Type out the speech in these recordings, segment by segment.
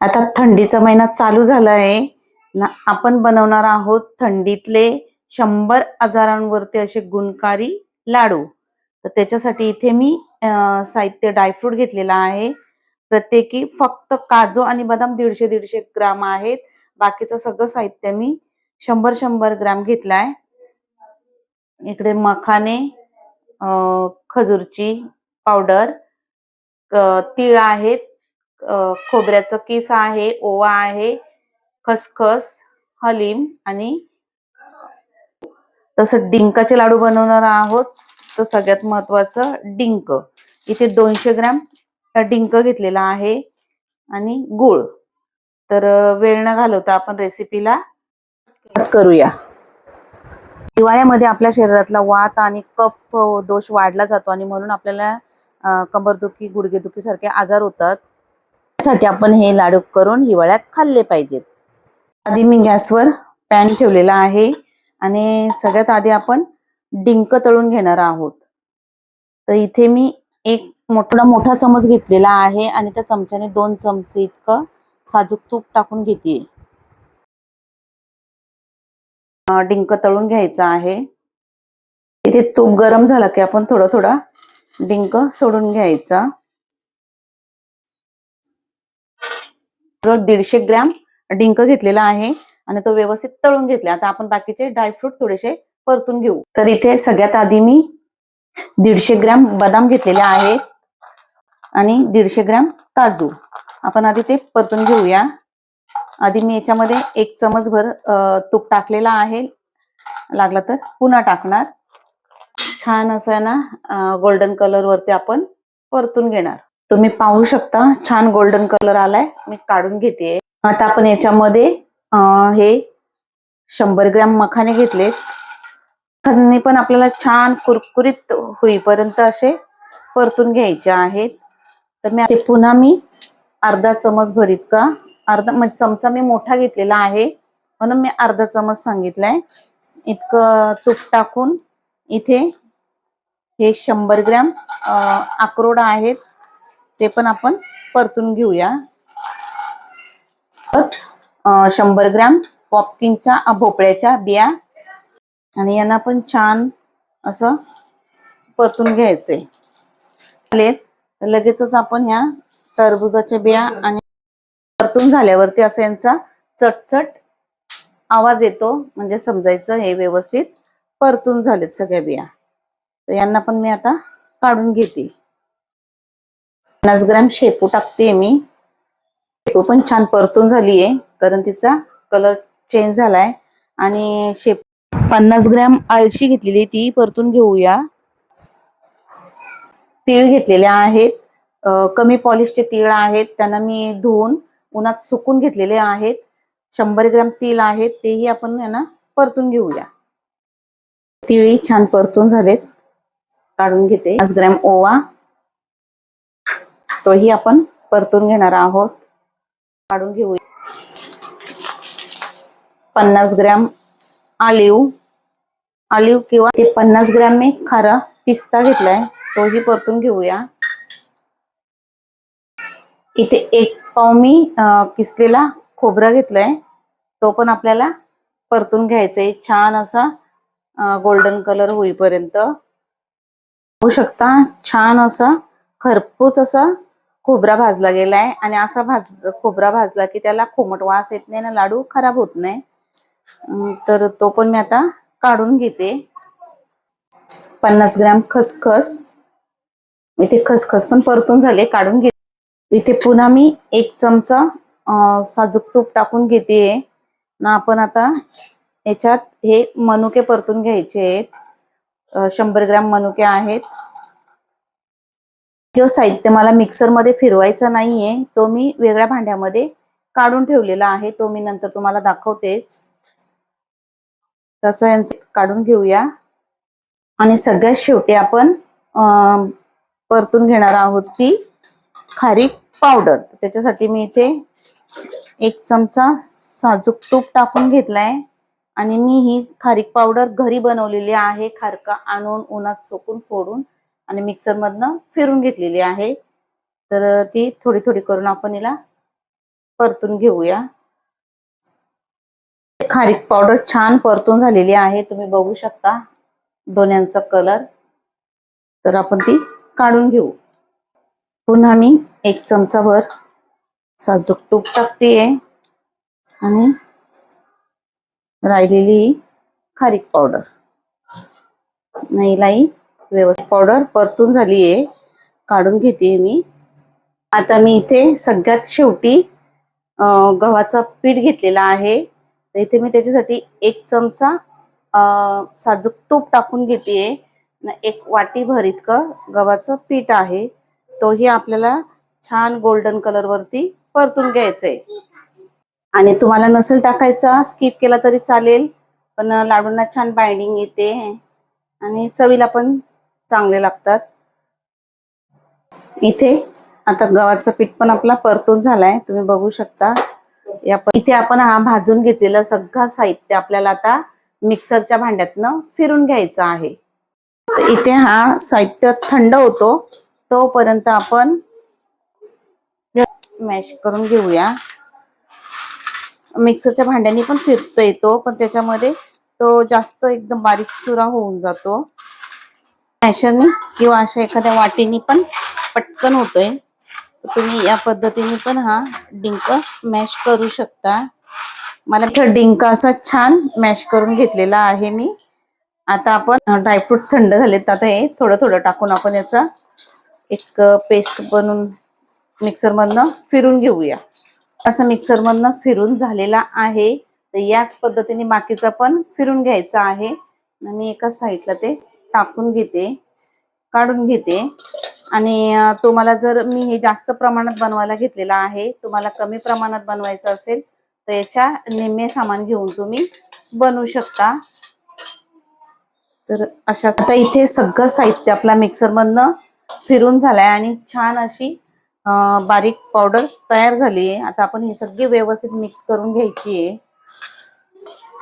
आता थंडीचा महिना चालू झाला आहे ना आपण बनवणार आहोत थंडीतले शंभर आजारांवरती असे गुणकारी लाडू. तर त्याच्यासाठी इथे मी साहित्य ड्रायफ्रूट घेतलेला आहे. प्रत्येकी फक्त काजू आणि बदाम दीडशे दीडशे ग्राम आहेत. बाकीचं सगळं साहित्य मी शंभर शंभर ग्राम घेतलाय. इकडे मखाने खजूरची पावडर तीळ आहेत. खोबऱ्याचं किस आहे ओवा आहे खसखस हलीम आणि तसं डिंकाचे लाडू बनवणार आहोत. तर सगळ्यात महत्वाचं डिंक. इथे दोनशे ग्रॅम डिंक घेतलेला आहे आणि गुळ. तर वेळ न घालवता आपण रेसिपीला करूया. हिवाळ्यामध्ये आपल्या शरीरातला वात आणि कफ दोष वाढला जातो आणि म्हणून आपल्याला कंबरदुखी गुडघेदुखी सारखे आजार होतात. त्यासाठी आपण हे लाडू करून हिवाळ्यात खाल्ले पाहिजेत. आधी मी गॅसवर पॅन ठेवलेला आहे आणि सगळ्यात आधी आपण डिंक तळून घेणार आहोत. तर इथे मी एक मोठा मोठा चमच घेतलेला आहे आणि त्या चमच्याने दोन चमचे इतकं साजूक तूप टाकून घेते. डिंक तळून घ्यायचं आहे. इथे तूप गरम झालं की आपण थोडं थोडा डिंक सोडून घ्यायचा. जवळ दीडशे ग्रॅम डिंक घेतलेला आहे आणि तो व्यवस्थित तळून घेतला. आता आपण बाकीचे ड्रायफ्रूट थोडेसे परतून घेऊ. तर इथे सगळ्यात आधी मी दीडशे ग्रॅम बदाम घेतलेले आहेत आणि दीडशे ग्रॅम काजू. आपण आधी ते परतून घेऊया. आधी मी याच्यामध्ये एक चमच भर तूप टाकलेला आहे. लागला तर पुन्हा टाकणार. छान असं ना गोल्डन कलर वरती आपण परतून घेणार. तुम्ही पाहू शकता छान गोल्डन कलर आलाय. मी काढून घेते. आता आपण याच्यामध्ये हे शंभर ग्रॅम मखाने घेतलेत. मखाने पण आपल्याला छान कुरकुरीत होईपर्यंत असे परतून घ्यायचे आहेत. तर मी पुन्हा मी अर्धा चमच भरीत का? अर्धा म्हणजे चमचा मी मोठा घेतलेला आहे. म्हणून मी अर्धा चमच सांगितलाय. इतकं तूप टाकून इथे हे शंभर ग्रॅम अक्रोड आहेत. ते पण आपण परतून घेऊया. शंभर ग्रॅम पॉपकिनच्या भोपळ्याच्या बिया. आणि यांना पण छान असं परतून घ्यायचे. लगेचच आपण ह्या टरबुजाच्या बिया आणि परतून झाल्यावरती असं यांचा चटचट आवाज येतो. म्हणजे समजायचं हे व्यवस्थित. परतून झालेत सगळ्या बिया. तर यांना पण मी आता काढून घेते. पन्नास ग्रॅम शेपू टाकते मी. शेपू पण छान परतून झालीये कारण तिचा कलर चेंज झालाय. आणि शेप पन्नास ग्रॅम आळशी घेतलेली ती परतून घेऊया. तीळ घेतलेले आहेत. कमी पॉलिशचे तीळ आहेत त्यांना मी धुवून उन्हात सुकून घेतलेले आहेत. शंभर ग्रॅम तीळ आहेत तेही आपण यांना परतून घेऊया. तिळी छान परतून झालेत. काढून घेते. पाच ग्रॅम ओवा. तोही आपण परतून घेणार आहोत. काढून घेऊया पन्नास ग्रॅम आलिव. आलिव किंवा ते पन्नास ग्रॅम मी खारा पिस्ता घेतलाय तोही परतून घेऊया. इथे एक पाव मी किसलेला खोबरा घेतलाय तो पण आपल्याला परतून घ्यायचा आहे. छान असा गोल्डन कलर होईपर्यंत. होऊ शकता छान असा खरपूस असा खोबरा भाजला गेलाय आणि असा भाज खोबरा भाजला की त्याला कोमट वास येत नाही ना लाडू खराब होत नाही. तर तो पण मी आता काढून घेते. पन्नास ग्रॅम खसखस. इथे खसखस पण परतून झाले काढून घेते. इथे पुन्हा मी एक चमचा साजूक तूप टाकून घेते. ना आपण आता याच्यात हे मनुके परतून घ्यायचे आहेत. शंभर ग्रॅम मनुके आहेत. जो साहित्य मला मिक्सरमध्ये फिरवायचा नाहीये तो मी वेगळ्या भांड्यामध्ये काढून ठेवलेला आहे तो मी नंतर तुम्हाला दाखवतेच. तसं यांचं काढून घेऊया. आणि सगळ्यात शेवटी आपण परतून घेणार आहोत ती खारीक पावडर. त्याच्यासाठी मी इथे एक चमचा साजूक तूप टाकून घेतलाय. आणि मी ही खारीक पावडर घरी बनवलेली आहे खारका आणून उन्हात सुकून फोडून. आणि मिक्सरमधनं फिरून घेतलेली आहे. तर ती थोडी थोडी करून आपण हिला परतून घेऊया. खारीक पावडर छान परतून झालेली आहे. तुम्ही बघू शकता दोन्यांचा कलर तर आपण ती काढून घेऊ. पुन्हा मी एक चमचाभर साजूक तूप टाकतेय. आणि राहिलेली खारीक पावडर नाहीलाई व्यवस्थित पावडर परतून झाली आहे काढून घेते मी. आता मी इथे सगळ्यात शेवटी गव्हाचा पीठ घेतलेला आहे. तर इथे मी त्याच्यासाठी एक चमचा साजूक तूप टाकून घेते एक वाटी भर इतकं गव्हाचं पीठ आहे. तोही आपल्याला छान गोल्डन कलर वरती परतून घ्यायचंय. आणि तुम्हाला नसेल टाकायचा स्किप केला तरी चालेल. पण लाडूंना छान बाइंडिंग येते. आणि चवीला पण चांगले लागतात. इथे आता गव्हाचं पीठ पण आपला परतून झालाय. तुम्ही बघू शकता. या इथे आपण हा भाजून घेतलेलं सगळं साहित्य आपल्याला आता मिक्सरच्या भांड्यातनं फिरून घ्यायचं आहे. तर इथे हा साहित्य थंड होतो. तोपर्यंत आपण मॅश करून घेऊया. मिक्सरच्या भांड्याने पण फिरता येतो पण त्याच्यामध्ये तो जास्त एकदम बारीक चुरा होऊन जातो. मॅशरनी किंवा अशा एखाद्या वाटीनी पण पटकन होतोय. तुम्ही या पद्धतीने पण हा डिंक मॅश करू शकता. मला इथं डिंक असा छान मॅश करून घेतलेला आहे मी. आता आपण ड्रायफ्रूट थंड झालेत. आता हे थोडं थोडं टाकून आपण याचा एक पेस्ट बनवून मिक्सर मधनं फिरून घेऊया. असं मिक्सर मधनं फिरून झालेला आहे. तर याच पद्धतीने बाकीचा पण फिरून घ्यायचा आहे. मी एका साईडला ते टाकून घेते काढून घेते. आणि तुम्हाला जर मी हे जास्त प्रमाणात बनवायला घेतलेलं आहे तुम्हाला कमी प्रमाणात बनवायचं असेल तर याच्या निम्मे सामान घेऊन तुम्ही बनवू शकता. तर अशा आता इथे सगळं साहित्य आपला मिक्सरमधनं फिरून झालाय आणि छान अशी बारीक पावडर तयार झाली आहे आता आपण हे सगळे व्यवस्थित मिक्स करून घ्यायची आहे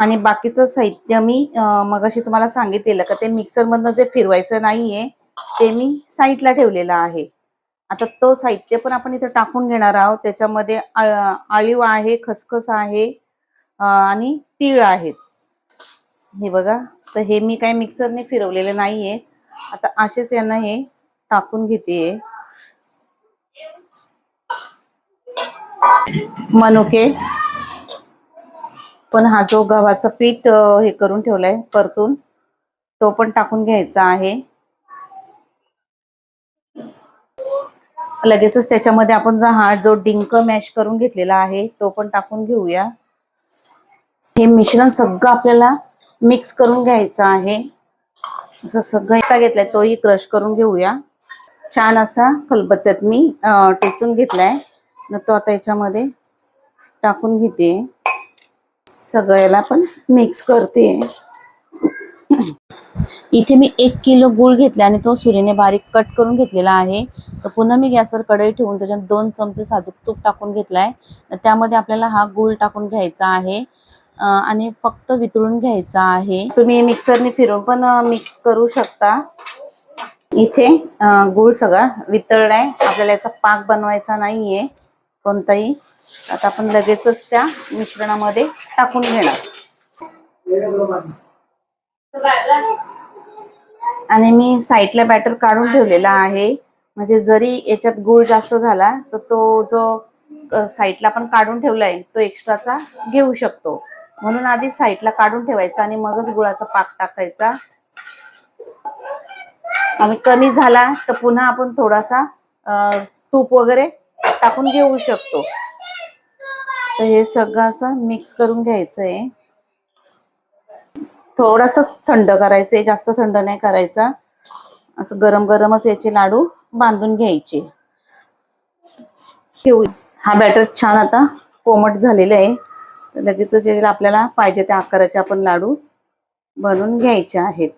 आणि बाकीचं साहित्य मी अं, मगाशी तुम्हाला सांगितलेलं का ते मिक्सर मधनं जे फिरवायचं नाहीये ते मी साईडला ठेवलेलं आहे. आता तो साहित्य पण आपण इथे टाकून घेणार आहोत. त्याच्यामध्ये आळीव आहे खसखस आहे आणि तीळ आहेत. हे बघा तर हे मी काही मिक्सरने फिरवलेले नाहीये. आता असेच यांना हे टाकून घेते. मनुके पण हा जो गव्हाचा पीठ हे करून ठेवलाय परतून तो पण टाकून घ्यायचा आहे. लगेचच त्याच्यामध्ये आपण जो हा जो डिंक मॅश करून घेतलेला आहे तो पण टाकून घेऊया. हे मिश्रण सगळं आपल्याला मिक्स करून घ्यायचं आहे. असं सगळं एकदा घेतलाय तोही क्रश करून घेऊया. छान असा खलबत्त्यात मी टेचून घेतलाय. न तो आता याच्यामध्ये टाकून घेते. सगळ्याला पण मिक्स करते. इथे मी एक किलो गुळ घेतला आणि तो सुरीने बारीक कट करून घेतलेला आहे. तर पुन्हा मी गॅसवर कढई ठेवून त्याच्यात दोन चमचे साजूक तूप टाकून घेतलाय. त्यामध्ये आपल्याला हा गुळ टाकून घ्यायचा आहे. आणि फक्त वितळून घ्यायचा आहे. तुम्ही मिक्सरने फिरून पण मिक्स करू शकता. इथे गुळ सगळा वितळलाय. आपल्याला याचा पाक बनवायचा नाहीये. कोणताही आता आपण लगेचच त्या मिश्रणामध्ये टाकून घेणार. आणि मी साईडला बॅटर काढून ठेवलेला आहे. म्हणजे जरी याच्यात गुळ जास्त झाला तर तो जो साईटला साईडला आपण काढून ठेवलाय तो एक्स्ट्राचा घेऊ शकतो. म्हणून आधी साईडला काढून ठेवायचा आणि मगच गुळाचा पाक टाकायचा. आणि कमी झाला तर पुन्हा आपण थोडासा तूप वगैरे टाकून घेऊ शकतो. तर हे सगळं असं मिक्स करून घ्यायचं आहे थोडंसंच थंड करायचंय जास्त थंड नाही करायचा. असं गरम गरमच याचे लाडू बांधून घ्यायचे. हा बॅटर छान आता कोमट झालेला आहे. तर लगेचच याला आपल्याला पाहिजे त्या आकाराचे आपण लाडू बनवून घ्यायचे आहेत.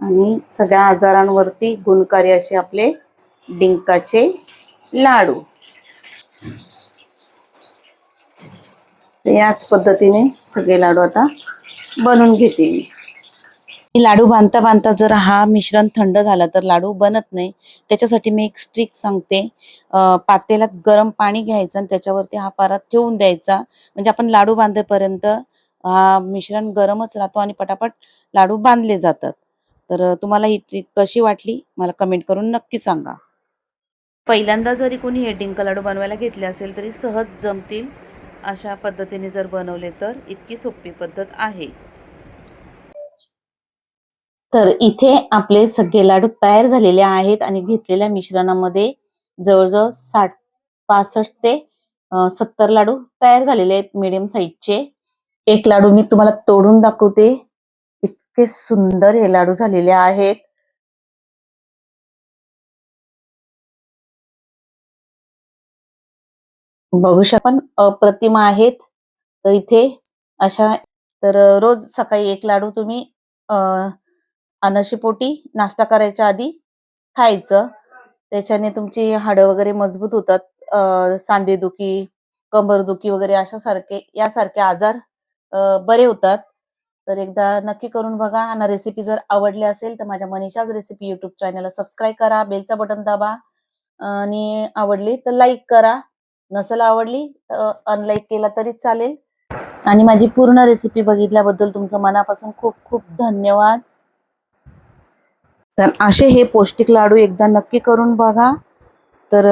आणि सगळ्या आजारांवरती गुणकारी असे आपले डिंकाचे लाडू. याच पद्धतीने सगळे लाडू आता बनवून घेते मी. लाडू बांधता बांधता जर हा मिश्रण थंड झाला तर लाडू बनत नाही. त्याच्यासाठी मी एक स्ट्रिक सांगते. पातेल्यात गरम पाणी घ्यायचं आणि त्याच्यावरती हा पारा ठेवून द्यायचा. म्हणजे आपण लाडू बांधेपर्यंत हा मिश्रण गरमच राहतो आणि पटापट लाडू बांधले जातात. तर तुम्हाला ही ट्रिक कशी वाटली? मला कमेंट करून नक्की सांगा. पहिल्यांदा जरी कोणी हे डिंक लाडू बनवायला घेतले असेल तरी सहज जमतील अशा पद्धतीने जर बनवले तर इतकी सोपी पद्धत आहे. तर इथे आपले सगळे लाडू तयार झालेले आहेत आणि घेतलेल्या मिश्रणामध्ये जवळजवळ साठ पासष्ट ते सत्तर लाडू तयार झालेले आहेत मीडियम साईजचे एक लाडू मी तुम्हाला तोडून दाखवते. इतके सुंदर हे लाडू झालेले आहेत. बघू पण अप्रतिम आहेत. तर इथे अशा तर रोज सकाळी एक लाडू तुम्ही अ, अनशीपोटी नाश्ता करायच्या आधी खायचं. त्याच्याने तुमची हाडं वगैरे मजबूत होतात. सांधेदुखी कंबरदुखी वगैरे अशा सारखे यासारखे आजार बरे होतात. तर एकदा नक्की करून बघा. आणि रेसिपी जर आवडली असेल तर माझ्या मनीषाच रेसिपी युट्यूब चॅनलला सबस्क्राईब करा. बेलचा बटन दाबा. आणि आवडली तर लाईक करा. नसेल आवडली तर अनलाईक केला तरी चालेल. आणि माझी पूर्ण रेसिपी बघितल्याबद्दल तुमचं मनापासून खूप खूप धन्यवाद. तर असे हे पौष्टिक लाडू एकदा नक्की करून बघा. तर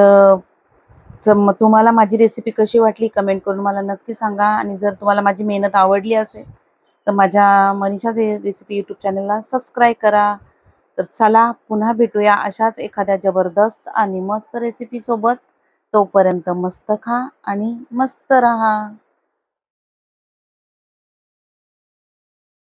तुम्हाला माझी रेसिपी कशी वाटली कमेंट करून मला नक्की सांगा. आणि जर तुम्हाला माझी मेहनत आवडली असेल तर माझ्या मनीषाच रेसिपी यूट्यूब चॅनलला सबस्क्राईब करा. तर चला पुन्हा भेटूया अशाच एखाद्या जबरदस्त आणि मस्त रेसिपी सोबत. तोपर्यंत मस्त खा आणि मस्त राहा.